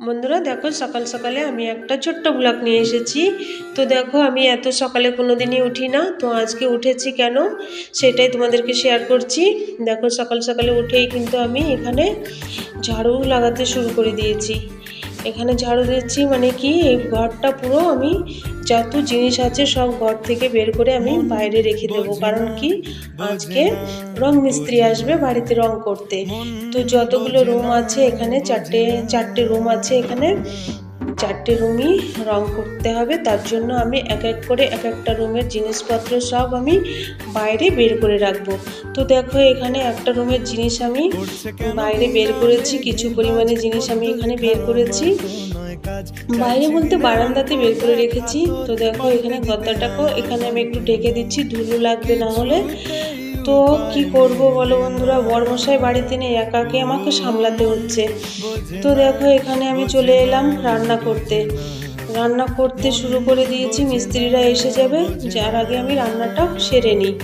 বন্ধুরা, দেখো, সকাল সকালে আমি একটা ছোট্ট ব্লগ নিয়ে এসেছি। তো দেখো, আমি এত সকালে কোনো দিনই উঠি না। তো আজকে উঠেছি কেন সেটাই তোমাদেরকে শেয়ার করছি। দেখো, সকাল সকালে উঠেই কিন্তু আমি এখানে ঝাড়ু লাগাতে শুরু করে দিয়েছি। এখানে ঝাড়ু দিচ্ছি মানে কি এই ঘরটা পুরো আমি যত জিনিস আছে সব ঘর থেকে বের করে আমি বাইরে রেখে দেব। কারণ কি আজকে রং মিস্ত্রি আসবে বাড়িতে রং করতে। তো যতগুলো রুম আছে এখানে চারটে চারটে রুম আছে এখানে। চারটে রুমই রং করতে হবে, তার জন্য আমি এক এক করে এক একটা রুমের জিনিসপত্র সব আমি বাইরে বের করে রাখব। তো দেখো এখানে একটা রুমের জিনিস আমি বাইরে বের করেছি, কিছু পরিমাণে জিনিস আমি এখানে বের করেছি। বাইরে বলতে বারান্দাতে বের করে রেখেছি। তো দেখো এখানে গদ্দাটাকেও এখানে আমি একটু ঢেকে দিচ্ছি, ধুলো লাগবে না হলে। তো কি করব বলো বন্ধুরা? বড়মশাই বাড়িতে নেই, একাকে আমাকে সামলাতে হচ্ছে। তো দেখো, এখানে আমি চলে এলাম রান্না করতে। রান্না করতে শুরু করে দিয়েছি, মিস্ত্রিরা এসে যাবে, যার আগে আমি রান্নাটা সেরে নিই।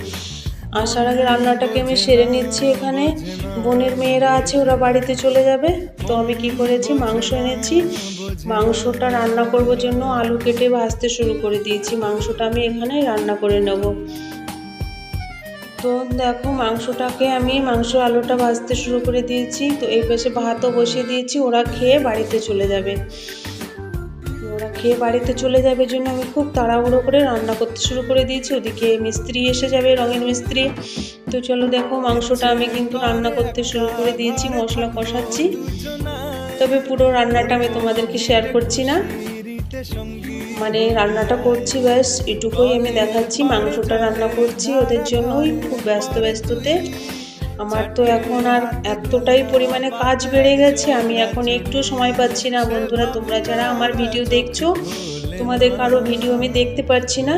আসার আগে রান্নাটাকে আমি সেরে নিচ্ছি এখানে। বোনের মেয়েরা আছে, ওরা বাড়িতে চলে যাবে। তো আমি কি করেছি, মাংস এনেছি। মাংসটা রান্না করবার জন্য আলু কেটে ভাজতে শুরু করে দিয়েছি। মাংসটা আমি এখানে রান্না করে নেব। তো দেখো মাংসটাকে আমি মাংস আলুটা ভাজতে শুরু করে দিয়েছি। তো এই পাশে ভাতও বসিয়ে দিয়েছি, ওরা খেয়ে বাড়িতে চলে যাবে। ওরা খেয়ে বাড়িতে চলে যাবে জন্য আমি খুব তাড়াহুড়ো করে রান্না করতে শুরু করে দিয়েছি। ওদিকে মিস্ত্রি এসে যাবে, রঙের মিস্ত্রি। তো চলো দেখো মাংসটা আমি কিন্তু রান্না করতে শুরু করে দিয়েছি, মশলা কষাচ্ছি। তবে পুরো রান্নাটা আমি তোমাদেরকে শেয়ার করছি না। মানে রান্নাটা করছি ব্যাস, এটুকুই আমি দেখাচ্ছি, মাংসটা রান্না করছি, ওদের জন্যই খুব ব্যস্ত ব্যস্ততে। আমার তো এখন আর এতটাই পরিমাণে কাজ বেড়ে গেছে, আমি এখন একটু সময় পাচ্ছি না। বন্ধুরা, তোমরা যারা আমার ভিডিও দেখছ, তোমাদের কারও ভিডিও আমি দেখতে পাচ্ছি না,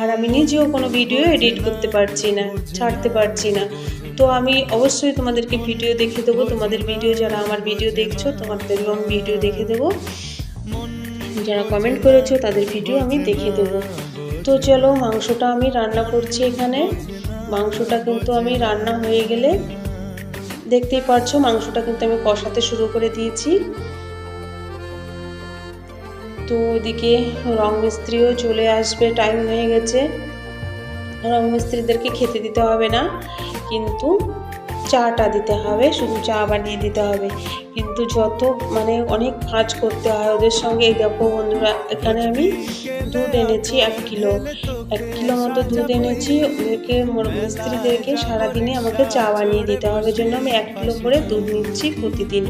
আর আমি নিজেও কোনো ভিডিও এডিট করতে পারছি না, ছাড়তে পারছি না। তো আমি অবশ্যই তোমাদেরকে ভিডিও দেখে দেবো, তোমাদের ভিডিও যারা আমার ভিডিও দেখছ তোমাদেরও আমি ভিডিও দেখে দেবো। যারা কমেন্ট করেছ, তাদের ভিডিও আমি দেখে দেবো। তো চলো, মাংসটা আমি রান্না করছি এখানে। মাংসটা কিন্তু আমি রান্না হয়ে গেলে দেখতেই পারছ, মাংসটা কিন্তু আমি কষাতে শুরু করে দিয়েছি। তো ওদিকে রং মিস্ত্রিও চলে আসবে টাইম হয়ে গেছে। রং মিস্ত্রিদেরকে খেতে দিতে হবে না, কিন্তু চাটা দিতে হবে, শুধু চা বানিয়ে দিতে হবে। কিন্তু যত মানে অনেক কাজ করতে হয়, ওদের সঙ্গে এই দেখো বন্ধুরা, এখানে আমি দুধ এনেছি এক কিলো। এক কিলো মতো দুধ এনেছি, ওদেরকে মিস্ত্রিদেরকে সারাদিনে আমাকে চা বানিয়ে দিতে হবে। জন্য আমি এক কিলো করে দুধ নিচ্ছি প্রতিদিন।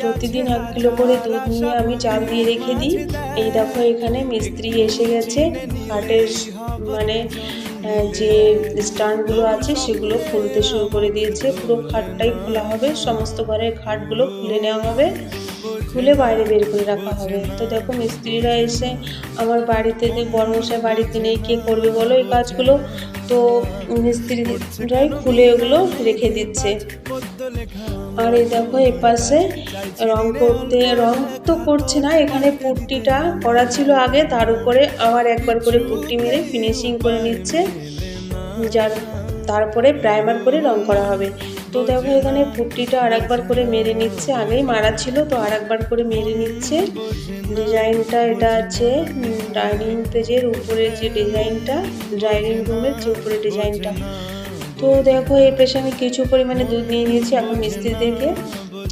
প্রতিদিন এক কিলো করে দুধ নিয়ে আমি চাল দিয়ে রেখে দিই। এই দেখো এখানে মিস্ত্রি এসে গেছে, হাটের মানে যে স্ট্যান্ডগুলো আছে সেগুলো খুলতে শুরু করে দিয়েছে। পুরো খাটটাই খোলা হবে, সমস্ত ঘরের খাটগুলো খুলে নেওয়া হবে। খুলে বাইরে বের করে রাখা হবে। তো দেখো, মিস্ত্রিরা এসে আমার বাড়িতে যে বর্মশাই বাড়িতে নেই, কে করবে বলো এই কাজগুলো? তো মিস্ত্রিরাই খুলে ওগুলো রেখে দিচ্ছে। আর এই দেখো, এ পাশে রং করতে, রং তো করছে না, এখানে পুট্টিটা করা ছিল আগে, তার উপরে আবার একবার করে পুট্টি মেরে ফিনিশিং করে নিচ্ছে। যার, তারপরে প্রাইমার করে রং করা হবে। তো দেখো, এখানে পুট্টিটা আর একবার করে মেরে নিচ্ছে, আগেই মারা ছিল, তো আর একবার করে মেরে নিচ্ছে। ডিজাইনটা এটা আছে ডাইনিং পেজের উপরে যে ডিজাইনটা ডাইনিং রুমের যে উপরে ডিজাইনটা। তো দেখো, এই আমি কিছু পরিমাণে দুধ নিয়ে নিয়েছি। এখন মিস্ত্রিদেরকে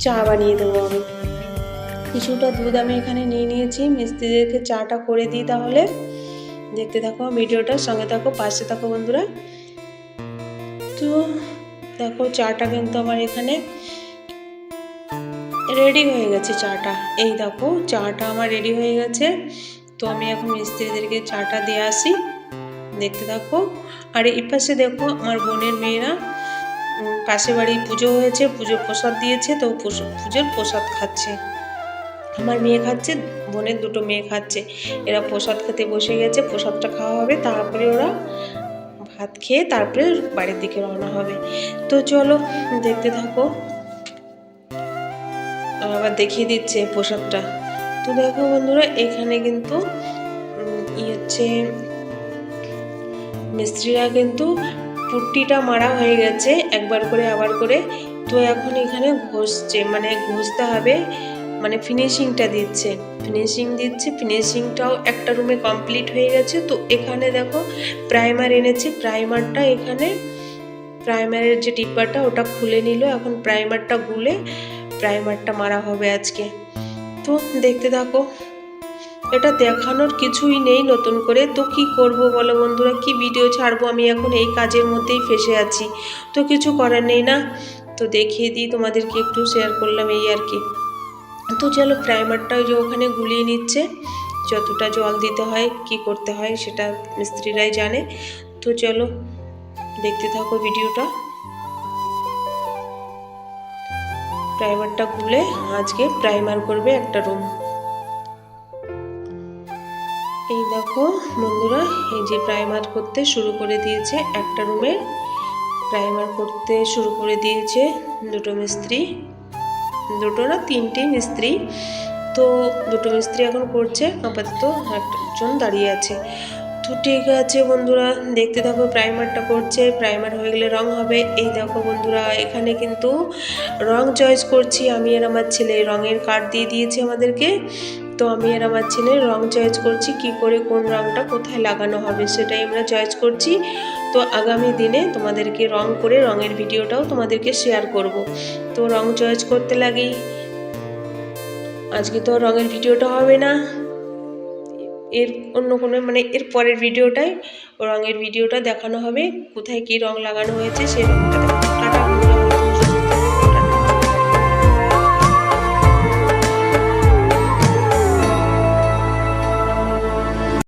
চা বানিয়ে দেবো আমি। কিছুটা দুধ আমি এখানে নিয়ে নিয়েছি। মিস্ত্রিদেরকে চাটা করে দিই তাহলে। দেখতে থাকো ভিডিওটার সঙ্গে থাকো, পাশে থাকো বন্ধুরা। তো দেখো, চাটা কিন্তু আমার এখানে রেডি হয়ে গেছে চাটা। এই দেখো, চাটা আমার রেডি হয়ে গেছে। তো আমি এখন মিস্ত্রিদেরকে চাটা দিয়ে আসি। দেখতে থাকো। আর এই পাশে দেখো আমার বোনের মেয়েরা পাশে বাড়ি পুজো হয়েছে, পুজোর প্রসাদ দিয়েছে, তো পুজোর প্রসাদ খাচ্ছে। আমার মেয়ে খাচ্ছে, বোনের দুটো মেয়ে খাচ্ছে। এরা প্রসাদ খেতে বসে গেছে, প্রসাদটা খাওয়া হবে, তারপরে ওরা ভাত খেয়ে তারপরে বাড়ির দিকে রওনা হবে। তো চলো, দেখতে থাকো। আবার দেখিয়ে দিচ্ছে প্রসাদটা। তো দেখো বন্ধুরা, এখানে কিন্তু ই হচ্ছে মিস্ত্রিরা কিন্তু পুট্টিটা মারা হয়ে গেছে, একবার করে আবার করে। তো এখন এখানে ঘষছে মানে ঘষতে হবে মানে ফিনিশিংটা দিচ্ছে। ফিনিশিং দিচ্ছে ফিনিশিংটাও একটা রুমে কমপ্লিট হয়ে গেছে। তো এখানে দেখো প্রাইমার এনেছে প্রাইমারটা এখানে প্রাইমারের যে ডিব্বাটা ওটা খুলে নিল। এখন প্রাইমারটা গুলে প্রাইমারটা মারা হবে আজকে। তো দেখতে থাকো এটা দেখানোর কিছুই নেই নতুন করে। তো কি করব বলো বন্ধুরা? কি ভিডিও ছাড়বো? আমি এখন এই কাজের মধ্যেই ফেসে আছি। তো কিছু করার নেই না? তো দেখিয়ে দিই, তোমাদেরকে একটু শেয়ার করলাম এই আর কি। তো চলো প্রাইমারটা যে ওখানে গুলিয়ে নিচ্ছে। যতটা জল দিতে হয়, কি করতে হয় সেটা মিস্ত্রিরাই জানে। তো চলো, দেখতে থাকো ভিডিওটা প্রাইমারটা গুলে আজকে প্রাইমার করবে একটা রুম দেখো, বন্ধুরা, এই যে প্রাইমার করতে শুরু করে দিয়েছে একটা রুমে প্রাইমার করতে শুরু করে দিয়েছে দুটো মিস্ত্রি। দুটো না তিনটে মিস্ত্রি। তো দুটো মিস্ত্রি এখন করছে, আপাতত একজন দাঁড়িয়ে আছে। তো ঠিক আছে বন্ধুরা, দেখতে থাকো প্রাইমারটা করছে। প্রাইমার হয়ে গেলে রং হবে। এই দেখো বন্ধুরা, এখানে কিন্তু রং চয়েস করছি আমি আর আমার ছেলে। রঙের কার্ড দিয়ে দিয়েছে আমাদেরকে। তো আমি আর আমার ছেলে রং চয়েস করছি, কি করে কোন রংটা কোথায় লাগানো হবে সেটাই আমরা চয়েস করছি। তো আগামী দিনে তোমাদেরকে রং করে রঙের ভিডিওটাও তোমাদেরকে শেয়ার করব। তো রং চয়েস করতে লাগি। আজকে তো রঙের ভিডিওটা হবে না। এর অন্য কোনো মানে এর পরের ভিডিওটায় রঙের ভিডিওটা দেখানো হবে, কোথায় কী রং লাগানো হয়েছে সেই দেখানো